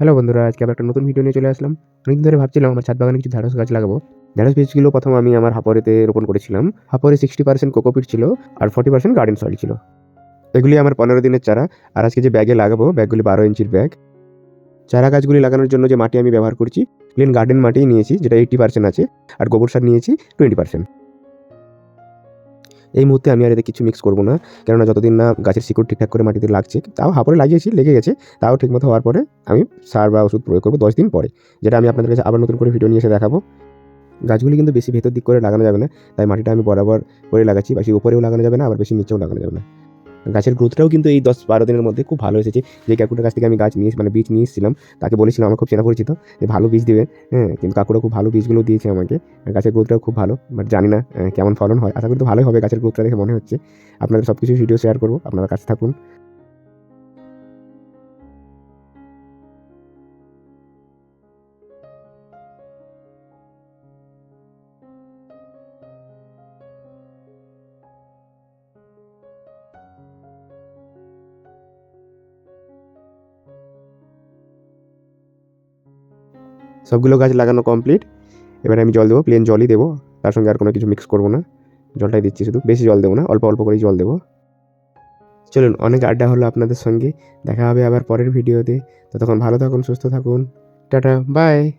Hello বন্ধুরা, আজকে আবার একটা নতুন ভিডিও নিয়ে চলে আসলাম। অনেকদিন ধরে ভাবছিলাম আমার ছাদ বাগানে কিছু ঢ্যাঁড়স গাছ লাগাবো। ঢ্যাঁড়স বীজগুলো প্রথম আমি আমার হাপরেতে রোপণ করেছিলাম। হাপরে সিক্সটি পার্সেন্ট কোকোপিট ছিল আর ফর্টি পার্সেন্ট গার্ডেন সয়েল ছিল। এগুলি আমার পনেরো দিনের চারা আর আজকে যে ব্যাগে লাগাবো ব্যাগগুলি বারো ইঞ্চির ব্যাগ চারা গাছগুলি লাগানোর জন্য যে মাটি আমি ব্যবহার করছি প্লেন গার্ডেন মাটিই নিয়েছি, যেটা এইটি পার্সেন্ট আছে, আর গোবর সার নিয়েছি টোয়েন্টি পার্সেন্ট এই মুহূর্তে আমি আর এতে কিছু মিক্স করব না। কেননা যতদিন না গাছের শিকড় ঠিকঠাক করে মাটিতে লাগছে, তাও হাফরে লাগিয়েছি, লেগে গেছে। তাও ঠিকমতো হওয়ার পরে আমি সার বা ওষুধ প্রয়োগ করব দশ দিন পরে, যেটা আমি আপনাদের কাছে আবার নতুন করে ভিডিও নিয়ে এসে দেখাবো। গাছগুলি কিন্তু বেশি ভেতর দিক করে লাগানো যাবে না, তাই মাটিটা আমি বরাবর করে লাগাচ্ছি বেশি উপরেও লাগানো যাবে না, আবার বেশি নিচেও লাগানো যাবে না। গাছের গ্রোথটাও কিন্তু এই দশ বারো দিনের মধ্যে খুব ভালো এসেছে। যে কাকুটার কাছ থেকে আমি গাছ নিয়ে মানে বীজ নিয়ে এসেছিলাম, তাকে বলেছিলাম, আমার খুব চেনা পরিচিত যে ভালো বীজ দেবে। হ্যাঁ কিন্তু কাকুরা খুব ভালো বীজগুলো দিয়েছে আমাকে। গাছের গ্রোথটাও খুব ভালো বাট জানি না কেমন ফলন হয়। আশা করি তো ভালোই হবে গাছের গ্রোথটা দেখে মনে হচ্ছে। আপনাদের সব কিছু ভিডিও শেয়ার করব, আপনারা কাছে থাকুন। সবগুলো গাছ লাগানো কমপ্লিট এবারে আমি জল দেবো প্লেন জলই দেবো। তার সঙ্গে আর কোনো কিছু মিক্স করব না। জলটাই দিচ্ছি শুধু। বেশি জল দেবো না, অল্প অল্প করেই জল দেবো। চলুন, অনেক আড্ডা হলো আপনাদের সঙ্গে। দেখা হবে আবার পরের ভিডিওতে। ততক্ষণ ভালো থাকুন, সুস্থ থাকুন। Tata bye